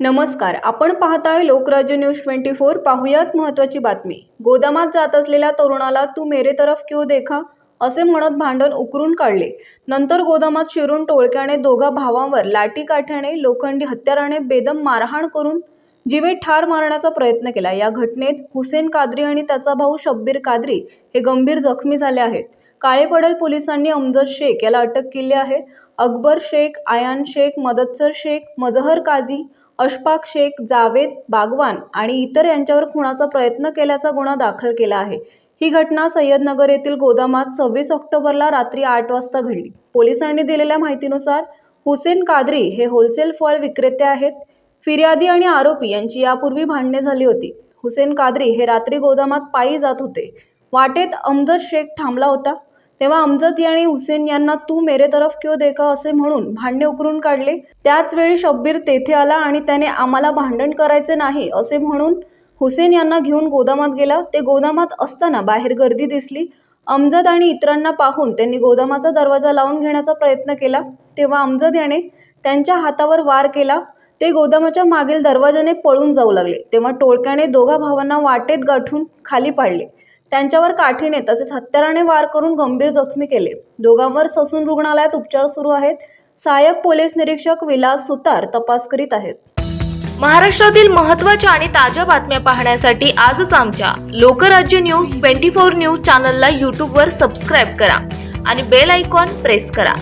नमस्कार आपण पाहताय लोकराज्य न्यूज ट्वेंटी फोर. पाहुयात महत्त्वाची बातमी. गोदामात जात असलेल्या तरुणाला तू मेरे तरफ क्यों देखा? असे म्हणत भांडण उकरून काढले. नंतर गोदामात शिरून टोळक्याने दोघा भावांवर लाठी काठ्याने लोखंडी हत्याराने बेदम मारहाण करून जीवे ठार मारण्याचा प्रयत्न केला. या घटनेत हुसेन कादरी आणि त्याचा भाऊ शब्बीर कादरी हे गंभीर जखमी झाले आहेत. काळेपडल पोलिसांनी अमजद शेख याला अटक केली आहे. अकबर शेख आयान शेख मदतसर शेख मजहर काझी अशफाक शेख जावेद बागवान आणि इतर यांच्यावर खुनाचा प्रयत्न केल्याचा गुन्हा दाखल केला आहे. ही घटना सय्यदनगर येथील गोदामात सव्वीस ऑक्टोबरला रात्री आठ वाजता घडली. पोलिसांनी दिलेल्या माहितीनुसार हुसेन कादरी हे होलसेल फळ विक्रेते आहेत. फिर्यादी आणि आरोपी यांची यापूर्वी भांडणे झाली होती. हुसेन कादरी हे रात्री गोदामात पायी जात होते. वाटेत अमजद शेख थांबला होता. तेव्हा अमजद यांनी हुसेन यांना तू मेरे तरफ क्यों देखा असे म्हणून भांडणे उकरून काढले. त्याच वेळी शब्बीर तेथे आला आणि त्याने आम्हाला भांडण करायचे नाही असे म्हणून हुसेन यांना घेऊन गोदामात गेला. ते गोदामात असताना बाहेर गर्दी दिसली. अमजद आणि इतरांना पाहून त्यांनी गोदामाचा दरवाजा लावून घेण्याचा प्रयत्न केला. तेव्हा अमजद याने त्यांच्या हातावर वार केला. ते गोदामाच्या मागील दरवाजाने पळून जाऊ लागले. तेव्हा टोळक्याने दोघा भावांना वाटेत गाठून खाली पाडले. त्यांच्यावर काठीने तसेच हत्याराने वार करून गंभीर जखमी केले. दोघांवर ससून रुग्णालयात उपचार सुरू आहेत. सहाय्यक पोलीस निरीक्षक विलास सुतार तपास करीत आहेत. महाराष्ट्रातील महत्त्वाच्या आणि ताज्या बातम्या पाहण्यासाठी आजच आमच्या Lokrajya news twenty four news चॅनलला यूट्यूबवर सबस्क्राईब करा आणि बेल आयकॉन प्रेस करा.